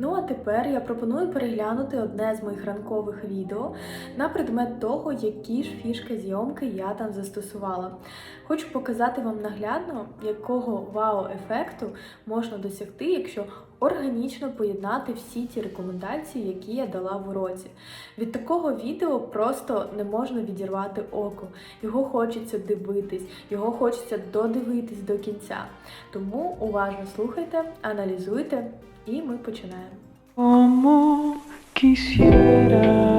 Ну а тепер я пропоную переглянути одне з моїх ранкових відео на предмет того, які ж фішки зйомки я там застосувала. Хочу показати вам наглядно, якого вау-ефекту можна досягти, якщо органічно поєднати всі ті рекомендації, які я дала в уроці. Від такого відео просто не можна відірвати око. Його хочеться дивитись, його хочеться додивитись до кінця. Тому уважно слухайте, аналізуйте, і ми починаємо. Como quisiera.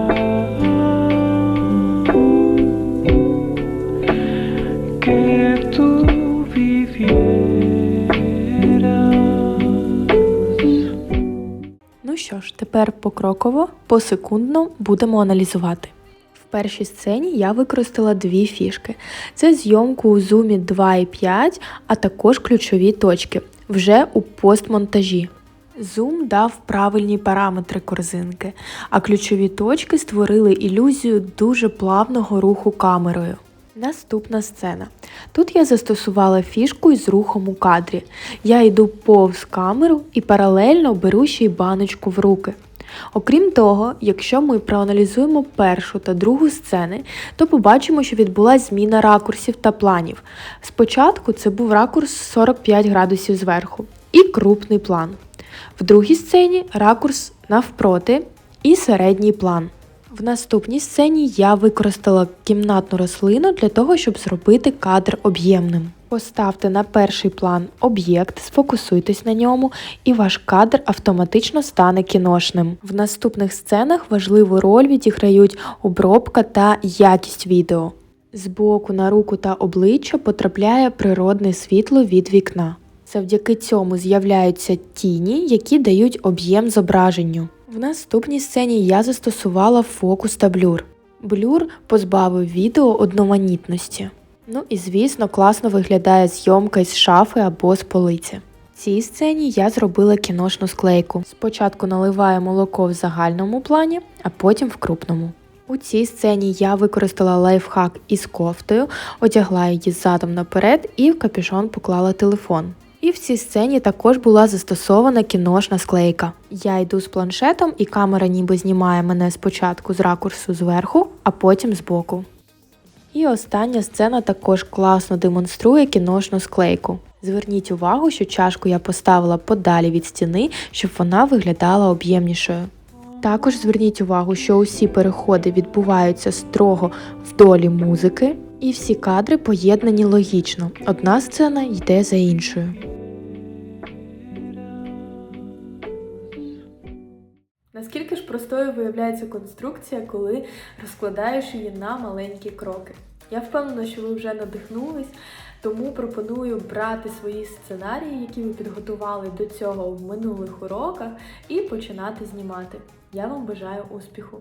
Ну що ж, тепер покроково, посекундно будемо аналізувати. В першій сцені я використала дві фішки: це зйомку у зумі 2.5, а також ключові точки вже у постмонтажі. Зум дав правильні параметри корзинки, а ключові точки створили ілюзію дуже плавного руху камерою. Наступна сцена. Тут я застосувала фішку із рухом у кадрі. Я йду повз камеру і паралельно беру ще й баночку в руки. Окрім того, якщо ми проаналізуємо першу та другу сцени, то побачимо, що відбулася зміна ракурсів та планів. Спочатку це був ракурс 45 градусів зверху і крупний план. В другій сцені ракурс навпроти і середній план. В наступній сцені я використала кімнатну рослину для того, щоб зробити кадр об'ємним. Поставте на перший план об'єкт, сфокусуйтесь на ньому, і ваш кадр автоматично стане кіношним. В наступних сценах важливу роль відіграють обробка та якість відео. Збоку на руку та обличчя потрапляє природне світло від вікна. Завдяки цьому з'являються тіні, які дають об'єм зображенню. В наступній сцені я застосувала фокус та блюр. Блюр позбавив відео одноманітності. Ну і звісно, класно виглядає зйомка із шафи або з полиці. В цій сцені я зробила кіношну склейку. Спочатку наливаю молоко в загальному плані, а потім в крупному. У цій сцені я використала лайфхак із кофтою, одягла її задом наперед і в капюшон поклала телефон. І в цій сцені також була застосована кіношна склейка. Я йду з планшетом, і камера ніби знімає мене спочатку з ракурсу зверху, а потім збоку. І остання сцена також класно демонструє кіношну склейку. Зверніть увагу, що чашку я поставила подалі від стіни, щоб вона виглядала об'ємнішою. Також зверніть увагу, що усі переходи відбуваються строго в долі музики, і всі кадри поєднані логічно. Одна сцена йде за іншою. Наскільки ж простою виявляється конструкція, коли розкладаєш її на маленькі кроки? Я впевнена, що ви вже надихнулись, тому пропоную брати свої сценарії, які ви підготували до цього в минулих уроках, і починати знімати. Я вам бажаю успіху!